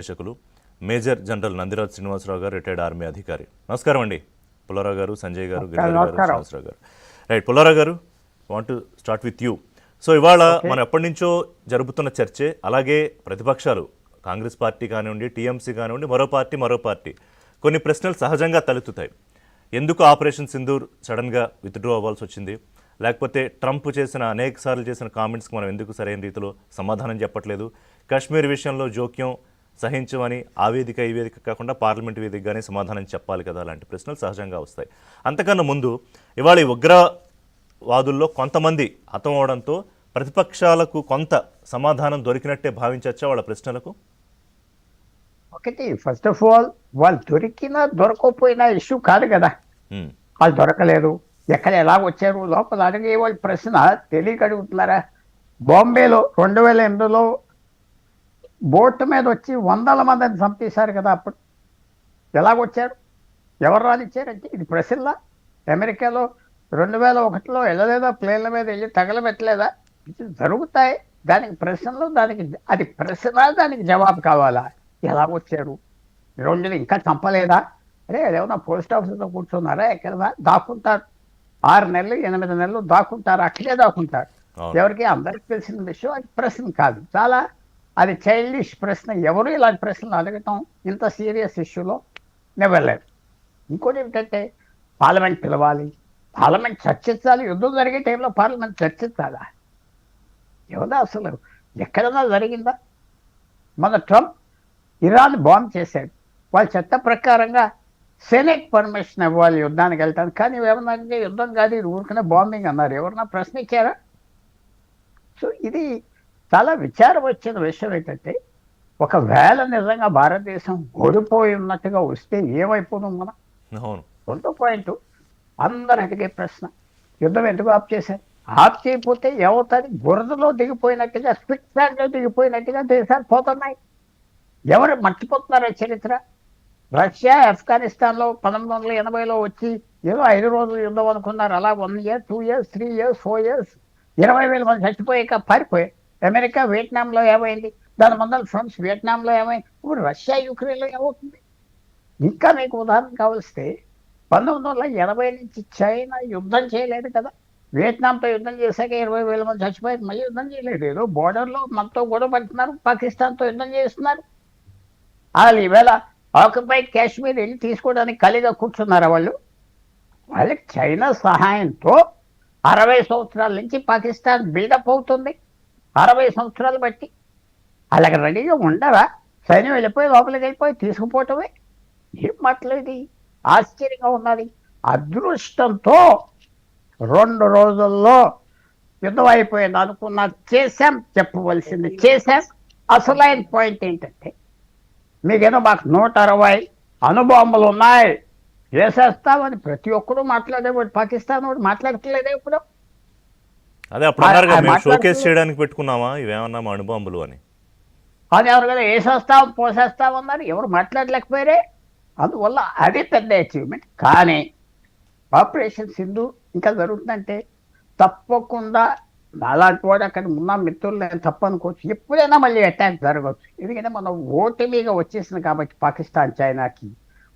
నిర్దేశకులు major general Nandiraj Srinivasarao గారు retired army అధికారి. నమస్కారం అండి. పుల్లారావు గారు సంజయ్ గారు. శ్రీనివాసరావు గారు. రైట్ పుల్లారావు గారు want to start with you so ఇవాళ మనం ఎప్పటి నుంచో జరుగుతున్న చర్చే అలాగే ప్రతిపక్షాలు కాంగ్రెస్ పార్టీ కానివ్వండి టీఎంసీ కానివ్వండి మరో పార్టీ మరో పార్టీ కొన్ని ప్రశ్నలు సహజంగా తలెత్తుతాయి. ఎందుకు ఆపరేషన్ సింధూర్ సడన్గా విత్డ్రా అవ్వాల్సి వచ్చింది? లేకపోతే ట్రంప్ చేసిన అనేక సార్లు చేసిన కామెంట్స్కి మనం ఎందుకు సరైన రీతిలో సమాధానం చెప్పట్లేదు? కాశ్మీర్ విషయంలో జోక్యం సహించమని ఆ వేదిక ఈ వేదిక కాకుండా పార్లమెంట్ వేదికగానే సమాధానం చెప్పాలి కదా అలాంటి ప్రశ్నలు సహజంగా వస్తాయి. అంతకన్నా ముందు ఇవాళ ఈ ఉగ్రవాదుల్లో కొంతమంది హతం అవడంతో ప్రతిపక్షాలకు కొంత సమాధానం దొరికినట్టే భావించవచ్చా వాళ్ళ ప్రశ్నలకు? ఒకటి ఫస్ట్ ఆఫ్ ఆల్ వాళ్ళు దొరికినా దొరకకపోయినా ఇష్యూ కాదు కదా. వాళ్ళు దొరకలేదు. ఎక్కడ ఎలా వచ్చారు? లోపల అడిగే వాళ్ళ ప్రశ్న తెలియక అడుగుతున్నారా బాంబేలో రెండు వేల ఎనిమిదిలో బోట్ మీద వచ్చి వందల మందిని చంపేశారు కదా అప్పుడు. ఎలాగొచ్చారు? ఎవరు రానిచ్చారంటే ఇది ప్రశ్నలా అమెరికాలో రెండు వేల ఒకటిలో వెళ్ళలేదా? ప్లేన్ల మీద వెళ్ళి తగలబెట్టలేదా? ఇది జరుగుతాయి. దానికి ప్రశ్నలు దానికి అది ప్రశ్న దానికి జవాబు కావాలా? ఎలా వచ్చారు రెండు ఇంకా చంపలేదా? అరే ఏమన్నా పోస్ట్ ఆఫీస్లో కూర్చున్నారా? ఎక్కడ దాక్కుంటారు. ఆరు నెలలు ఎనిమిది నెలలు దాక్కుంటారు అక్కడే దాక్కుంటారు. ఎవరికి? అందరికి తెలిసిన విషయం అది ప్రశ్న కాదు. చాలా అది చైల్డిష్ ప్రశ్న. ఎవరు ఇలాంటి ప్రశ్నలు అడగటం ఇంత సీరియస్ ఇష్యూలో నివ్వలేదు ఇంకోటి ఏమిటంటే పార్లమెంట్ పిలవాలి. పార్లమెంట్ చర్చించాలి. యుద్ధం జరిగే టైంలో పార్లమెంట్ చర్చించాలా? ఎవదా అసలు? ఎక్కడన్నా జరిగిందా? మన ట్రంప్ ఇరాన్ బాంబ్ చేశాడు. వాళ్ళ చట్ట ప్రకారంగా సెనెట్ పర్మిషన్ ఇవ్వాలి యుద్ధానికి వెళ్తాను. కానీ ఏమన్నా యుద్ధం కాదు ఇది ఊరికనే బాంబింగ్ అన్నారు. ఎవరన్నా ప్రశ్నించారా? సో ఇది చాలా విచారం వచ్చిన విషయం ఏంటంటే ఒకవేళ నిజంగా భారతదేశం ఓడిపోయి ఉన్నట్టుగా వస్తే ఏమైపోతుంది మనం? రెండో పాయింట్ అందరు అడిగే ప్రశ్న. యుద్ధం ఎందుకు ఆప్ చేశారు? ఆప్ చేయకపోతే ఏమవుతుంది బురదలో దిగిపోయినట్టుగా స్విట్లో దిగిపోయినట్టుగా దేశాలు పోతున్నాయి. ఎవరు మర్చిపోతున్నారా చరిత్ర? రష్యా ఆఫ్ఘనిస్తాన్లో పంతొమ్మిది వందల ఎనభైలో వచ్చి ఏదో ఐదు రోజులు యుద్ధం అనుకున్నారు. అలా one year two years three years four years ఇరవై వేల మంది చచ్చిపోయాక పారిపోయారు. అమెరికా వియట్నాంలో ఏమైంది? దాని ముందర ఫ్రాన్స్ వియట్నాంలో ఏమైంది? ఇప్పుడు రష్యా యుక్రెయిన్లో ఏమవుతుంది? ఇంకా మీకు ఉదాహరణ కావలిస్తే పంతొమ్మిది వందల ఎనభై నుంచి చైనా యుద్ధం చేయలేదు కదా? వియట్నాంతో యుద్ధం చేశాక ఇరవై వేల మంది చచ్చిపోయారు మళ్ళీ యుద్ధం చేయలేదు. ఏదో బోర్డర్లో మనతో గొడవ పడుతున్నారు పాకిస్తాన్తో యుద్ధం చేస్తున్నారు. వాళ్ళు ఈవేళ ఆక్యుపైడ్ కాశ్మీర్ వెళ్ళి తీసుకోవడానికి ఖాళీగా కూర్చున్నారు వాళ్ళు? వాళ్ళకి చైనా సహాయంతో అరవై సంవత్సరాల నుంచి పాకిస్తాన్ బిల్డప్ అవుతుంది అరవై సంవత్సరాలు బట్టి. అలాగ రెడీగా ఉండరా? సైన్యం వెళ్ళిపోయి లోపలికి వెళ్ళిపోయి తీసుకుపోవటమే. ఏం మాట్లాడి ఆశ్చర్యంగా ఉన్నది. అదృష్టంతో రెండు రోజుల్లో యుద్ధం అయిపోయింది అనుకున్నా చేశాం చెప్పవలసింది చేశాం. అసలైన పాయింట్ ఏంటంటే మీకేదో మాకు నూట అరవై అనుబాంబులు ఉన్నాయి. వేసేస్తామని ప్రతి ఒక్కరూ మాట్లాడేవాడు పాకిస్తాన్ వాడు మాట్లాడట్లేదే ఇప్పుడు. అదే అప్పుడు షోకేస్ చేయడానికి పెట్టుకున్నామా? ఇవేమన్నా మా అణుబాంబులు అని. అది ఎవరు కదా వేసేస్తాం పోసేస్తాం అన్నారు ఎవరు మాట్లాడలేకపోయారే? అందువల్ల అది పెద్ద అచీవ్మెంట్ కానీ ఆపరేషన్ సింధు ఇంకా జరుగుతుందంటే తప్పకుండా అలాంటి వాడు అక్కడ ఉన్న మిత్రులు నేను తప్పు అనుకోవచ్చు ఎప్పుడైనా మళ్ళీ అటాక్ జరగవచ్చు. ఎందుకంటే మనం ఓటమిగా వచ్చేసింది కాబట్టి పాకిస్తాన్ చైనాకి.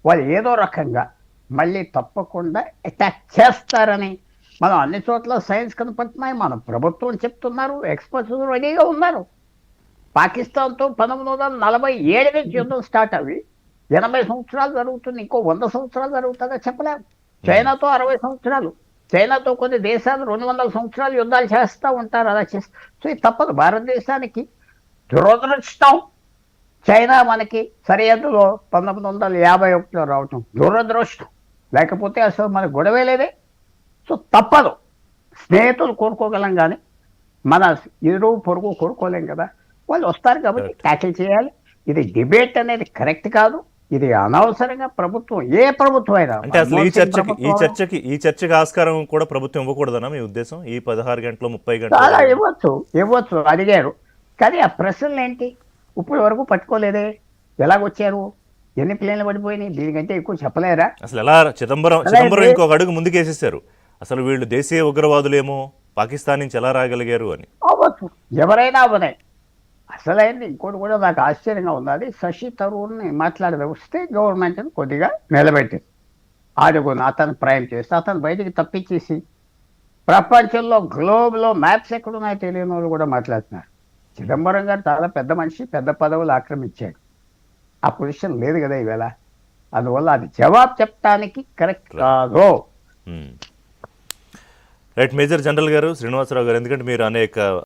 వాళ్ళు ఏదో రకంగా మళ్ళీ తప్పకుండా అటాక్ చేస్తారని మనం అన్ని చోట్ల సైన్స్ కనపడుతున్నాయి. మన ప్రభుత్వం చెప్తున్నారు. ఎక్స్పర్ట్స్ రెడీగా ఉన్నారు. పాకిస్తాన్తో పంతొమ్మిది వందల నలభై ఏడు నుంచి యుద్ధం స్టార్ట్ అవి ఎనభై సంవత్సరాలు జరుగుతుంది. ఇంకో వంద సంవత్సరాలు జరుగుతుందో చెప్పలేము చైనాతో అరవై సంవత్సరాలు. చైనాతో కొన్ని దేశాలు రెండు వందల సంవత్సరాలు యుద్ధాలు చేస్తూ ఉంటారు. అలా చేస్తూ. సో ఇది తప్పదు. భారతదేశానికి దురదృష్టం. చైనా మనకి సరిహద్దులో పంతొమ్మిది వందల యాభై ఒకటిలో రావటం దురదృష్టం. లేకపోతే అసలు మన గొడవే లేదే. సో తప్పదు. స్నేహితులు కోరుకోగలం కానీ మన ఇరు పొరుగు కోరుకోలేం కదా. వాళ్ళు వస్తారు కాబట్టి. ట్యాకిల్ చేయాలి. ఇది డిబేట్ అనేది కరెక్ట్ కాదు. ఇది అనవసరంగా ప్రభుత్వం ఏ ప్రభుత్వం అయినా అంటే అసలు ఈ చర్చకి ఈ చర్చకి ఈ చర్చకి ఆస్కారం కూడా ప్రభుత్వం ఇవ్వకూడదనా మీ ఉద్దేశం? ఈ పదహారు గంటలు ముప్పై చాలా గంటలు ఇవ్వచ్చు ఇవ్వచ్చు అడిగారు. కానీ ఆ ప్రశ్నలు ఏంటి? ఇప్పుడు వరకు పట్టుకోలేదే. ఎలాగొచ్చారు? ఎన్ని ప్లేన్లు పడిపోయినాయి? దీనికంటే ఎక్కువ చెప్పలేరా? అసలు ఎలా చిదంబరం అలా చిదంబరం ఇంకొక అడుగు ముందుకేసేసారు అసలు వీళ్ళు దేశీయ ఉగ్రవాదులేమో పాకిస్తాన్ నుంచి ఎలా రాగలిగారు అని. అవ్వచ్చు. ఎవరైనా అవనే అసలైంది ఇంకోటి కూడా నాకు ఆశ్చర్యంగా ఉన్నది శశి తరూర్ని మాట్లాడేది వస్తే గవర్నమెంట్ని కొద్దిగా నిలబెట్టింది. ఆడుగుని అతను ప్రయాణం చేస్తే అతను బయటికి తప్పించేసి ప్రపంచంలో గ్లోబ్లో మ్యాప్స్ ఎక్కడున్నాయో తెలియని వాళ్ళు కూడా మాట్లాడుతున్నారు. చిదంబరం గారు చాలా పెద్ద మనిషి పెద్ద పదవులు ఆక్రమించాడు. ఆ పొజిషన్ లేదు కదా ఈవేళ. అందువల్ల అది జవాబు చెప్పడానికి కరెక్ట్ కాదు. రైట్ మేజర్ జనరల్ గారు శ్రీనివాసరావు గారు ఎందుకంటే మీరు అనేక